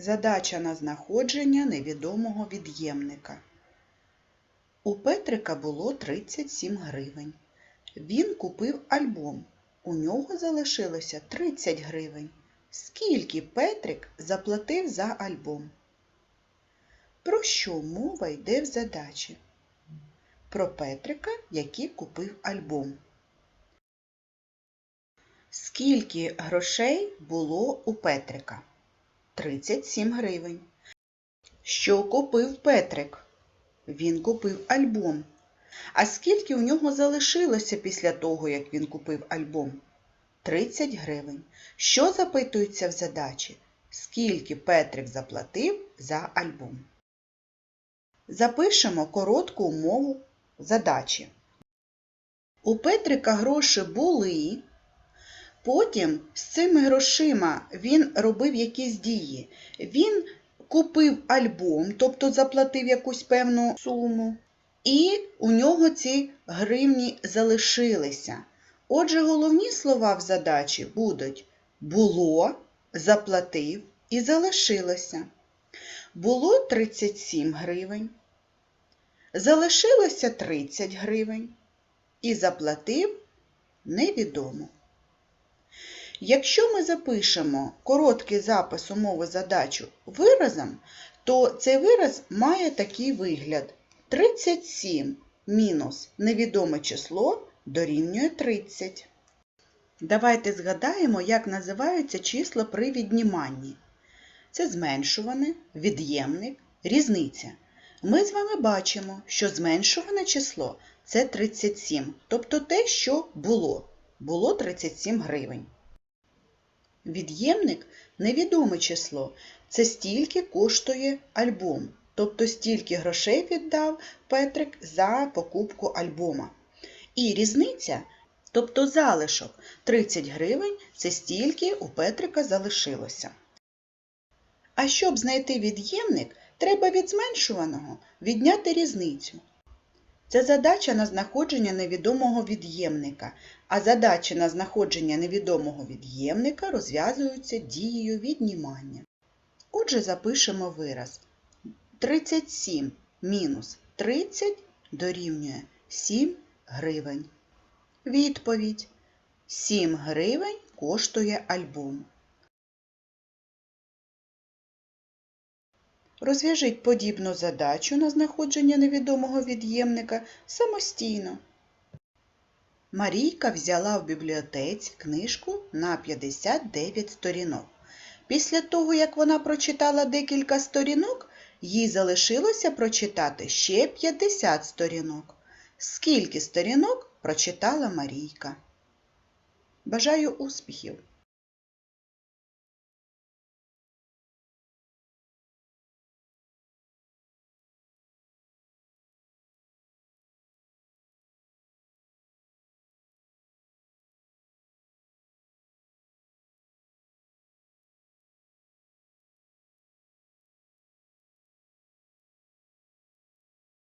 Задача на знаходження невідомого від'ємника. У Петрика було 37 гривень. Він купив альбом. У нього залишилося 30 гривень. Скільки Петрик заплатив за альбом? Про що мова йде в задачі? Про Петрика, який купив альбом. Скільки грошей було у Петрика? 37 гривень. Що купив Петрик? Він купив альбом. А скільки у нього залишилося після того, як він купив альбом? 30 гривень. Що запитується в задачі? Скільки Петрик заплатив за альбом? Запишемо коротку умову задачі. У Петрика гроші були. Потім з цими грошима він робив якісь дії. Він купив альбом, тобто заплатив якусь певну суму, і у нього ці гривні залишилися. Отже, головні слова в задачі будуть було, заплатив і залишилося. Було 37 гривень, залишилося 30 гривень і заплатив невідомо. Якщо ми запишемо короткий запис умови задачу виразом, то цей вираз має такий вигляд. 37 мінус невідоме число дорівнює 30. Давайте згадаємо, як називаються числа при відніманні. Це зменшуване, від'ємник, різниця. Ми з вами бачимо, що зменшуване число це 37, тобто те, що було. Було 37 гривень. Від'ємник невідоме число. Це стільки коштує альбом. Тобто стільки грошей віддав Петрик за покупку альбома. І різниця, тобто залишок 30 гривень це стільки у Петрика залишилося. А щоб знайти від'ємник, треба від зменшуваного відняти різницю. Це задача на знаходження невідомого від'ємника, а задачі на знаходження невідомого від'ємника розв'язуються дією віднімання. Отже, запишемо вираз. 37 мінус 30 дорівнює 7 гривень. Відповідь. 7 гривень коштує альбом. Розв'яжіть подібну задачу на знаходження невідомого від'ємника самостійно. Марійка взяла в бібліотеці книжку на 59 сторінок. Після того, як вона прочитала декілька сторінок, їй залишилося прочитати ще 50 сторінок. Скільки сторінок прочитала Марійка? Бажаю успіхів!